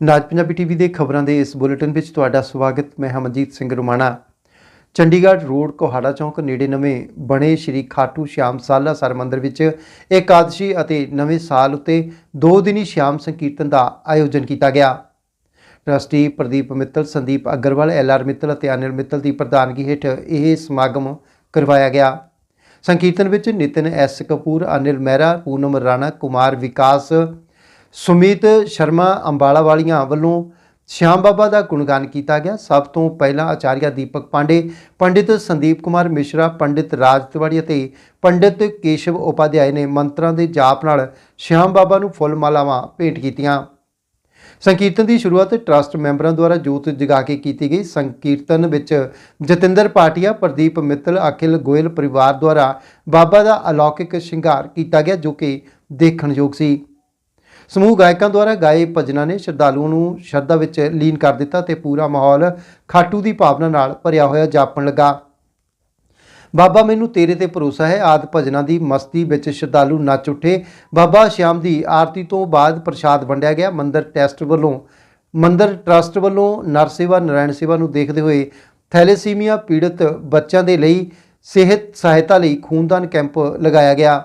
ਨਾਜ Punjabi TV ਦੇ ਖਬਰਾਂ ਦੇ ਇਸ ਬੁਲੇਟਿਨ ਵਿੱਚ ਤੁਹਾਡਾ ਸਵਾਗਤ, ਮੈਂ ਹਮਨਜੀਤ ਸਿੰਘ ਰੁਮਾਣਾ। ਚੰਡੀਗੜ੍ਹ ਰੋਡ ਕੋਹਾੜਾ ਚੌਂਕ ਨੇੜੇ ਨਵੇਂ ਬਣੇ ਸ਼੍ਰੀ ਖਾਟੂ ਸ਼ਿਆਮ ਸਾਲਾ ਸਰ ਮੰਦਿਰ ਵਿੱਚ ਇਕਾਦਸ਼ੀ ਅਤੇ ਨਵੇਂ ਸਾਲ ਉੱਤੇ ਦੋ ਦਿਨੀ ਸ਼ਾਮ ਸੰਕੀਰਤਨ ਦਾ ਆਯੋਜਨ ਕੀਤਾ ਗਿਆ। Trustee Pradeep Mittal, Sandeep Agarwal, L R Mittal ਅਤੇ ਅਨਿਲ ਮਿੱਤਲ ਦੀ ਪ੍ਰਧਾਨਗੀ ਹੇਠ ਇਹ ਸਮਾਗਮ ਕਰਵਾਇਆ ਗਿਆ। ਸੰਕੀਰਤਨ ਵਿੱਚ ਨਿਤਿਨ ਐਸ ਕਪੂਰ, ਅਨਿਲ ਮਹਿਰਾ, ਪੂਨਮ ਰਾਣਾ, ਕੁਮਾਰ ਵਿਕਾਸ ਸੁਮੀਤ ਸ਼ਰਮਾ ਅੰਬਾਲਾ ਵਾਲੀਆਂ ਵੱਲੋਂ ਸ਼ਿਆਮ ਬਾਬਾ ਦਾ ਗੁਣਗਾਨ ਕੀਤਾ ਗਿਆ। ਸਭ ਤੋਂ ਪਹਿਲਾਂ ਆਚਾਰੀਆ ਦੀਪਕ ਪਾਂਡੇ, ਪੰਡਿਤ ਸੰਦੀਪ ਕੁਮਾਰ ਮਿਸ਼ਰਾ, ਪੰਡਿਤ ਰਾਜ ਤਿਵਾੜੀ ਅਤੇ ਪੰਡਿਤ ਕੇਸ਼ਵ ਉਪਾਧਿਆਏ ਨੇ ਮੰਤਰਾਂ ਦੇ ਜਾਪ ਨਾਲ ਸ਼ਿਆਮ ਬਾਬਾ ਨੂੰ ਫੁੱਲ ਮਾਲਾਵਾਂ ਭੇਂਟ ਕੀਤੀਆਂ। ਸੰਕੀਰਤਨ ਦੀ ਸ਼ੁਰੂਆਤ ਟਰਸਟ ਮੈਂਬਰਾਂ ਦੁਆਰਾ ਜੋਤ ਜਗਾ ਕੇ ਕੀਤੀ ਗਈ। ਸੰਕੀਰਤਨ ਵਿੱਚ ਜਤਿੰਦਰ ਪਾਟਿਆ, ਪ੍ਰਦੀਪ ਮਿੱਤਲ, ਅਖਿਲ ਗੋਇਲ ਪਰਿਵਾਰ ਦੁਆਰਾ ਬਾਬਾ ਦਾ ਅਲੌਕਿਕ ਸ਼ਿੰਗਾਰ ਕੀਤਾ ਗਿਆ, ਜੋ ਕਿ ਦੇਖਣਯੋਗ ਸੀ। ਸਮੂਹ ਗਾਇਕਾਂ ਦੁਆਰਾ ਗਾਏ ਭਜਨਾਂ ਨੇ ਸ਼ਰਧਾਲੂਆਂ ਨੂੰ ਸ਼ਰਧਾ ਵਿੱਚ ਲੀਨ ਕਰ ਦਿੱਤਾ ਤੇ ਪੂਰਾ ਮਾਹੌਲ ਖਾਟੂ ਦੀ ਭਾਵਨਾ ਨਾਲ ਭਰਿਆ ਹੋਇਆ ਜਾਪਣ ਲੱਗਾ। ਬਾਬਾ, ਮੈਨੂੰ ਤੇਰੇ ਤੇ ਭਰੋਸਾ ਹੈ, ਆਦ ਭਜਨਾਂ ਦੀ ਮਸਤੀ ਵਿੱਚ ਸ਼ਰਧਾਲੂ ਨੱਚ ਉੱਠੇ। ਬਾਬਾ ਸ਼ਾਮ ਦੀ ਆਰਤੀ ਤੋਂ ਬਾਅਦ ਪ੍ਰਸ਼ਾਦ ਵੰਡਿਆ ਗਿਆ ਮੰਦਰ ਟੈਸਟ ਵੱਲੋਂ। ਮੰਦਰ ਟਰਸਟ ਵੱਲੋਂ ਨਰ ਸੇਵਾ, ਨਾਰਾਇਣ ਸੇਵਾ ਨੂੰ ਦੇਖਦੇ ਹੋਏ ਥੈਲੇਸੀਮੀਆ ਪੀੜਤ ਬੱਚਿਆਂ ਦੇ ਲਈ ਸਿਹਤ ਸਹਾਇਤਾ ਲਈ ਖੂਨਦਾਨ ਕੈਂਪ ਲਗਾਇਆ ਗਿਆ।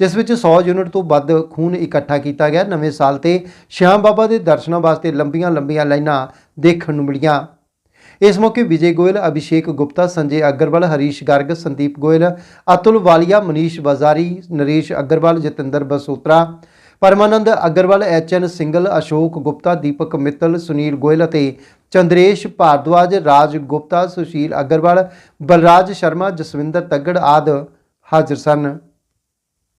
ਜਿਸ ਵਿੱਚ 100 ਯੂਨਿਟ ਤੋਂ ਵੱਧ ਖੂਨ ਇਕੱਠਾ ਕੀਤਾ ਗਿਆ। ਨਵੇਂ ਸਾਲ ਤੇ ਸ਼ਿਆਮ ਬਾਬਾ ਦੇ ਦਰਸ਼ਨਾਂ ਵਾਸਤੇ ਲੰਬੀਆਂ ਲੰਬੀਆਂ ਲਾਈਨਾਂ ਦੇਖਣ ਨੂੰ ਮਿਲੀਆਂ। ਇਸ ਮੌਕੇ ਵਿਜੇ ਗੋਇਲ, ਅਭਿਸ਼ੇਕ ਗੁਪਤਾ, ਸੰਜੇ ਅਗਰਵਾਲ, ਹਰੀਸ਼ ਗਰਗ, ਸੰਦੀਪ ਗੋਇਲ, ਅਤੁਲ ਵਾਲੀਆ, ਮਨੀਸ਼ ਵਜ਼ਾਰੀ, ਨਰੇਸ਼ ਅਗਰਵਾਲ, ਜਤਿੰਦਰ ਬਸੋਤਰਾ, ਪਰਮਾਨੰਦ ਅਗਰਵਾਲ, ਐਚ ਐਨ ਸਿੰਗਲ, ਅਸ਼ੋਕ ਗੁਪਤਾ, ਦੀਪਕ ਮਿੱਤਲ, ਸੁਨੀਲ ਗੋਇਲ ਅਤੇ ਚੰਦਰੇਸ਼ ਭਾਰਦਵਾਜ, ਰਾਜ ਗੁਪਤਾ, ਸੁਸ਼ੀਲ ਅਗਰਵਾਲ, ਬਲਰਾਜ ਸ਼ਰਮਾ, ਜਸਵਿੰਦਰ ਤੱਗੜ ਆਦ ਹਾਜ਼ਰ ਸਨ।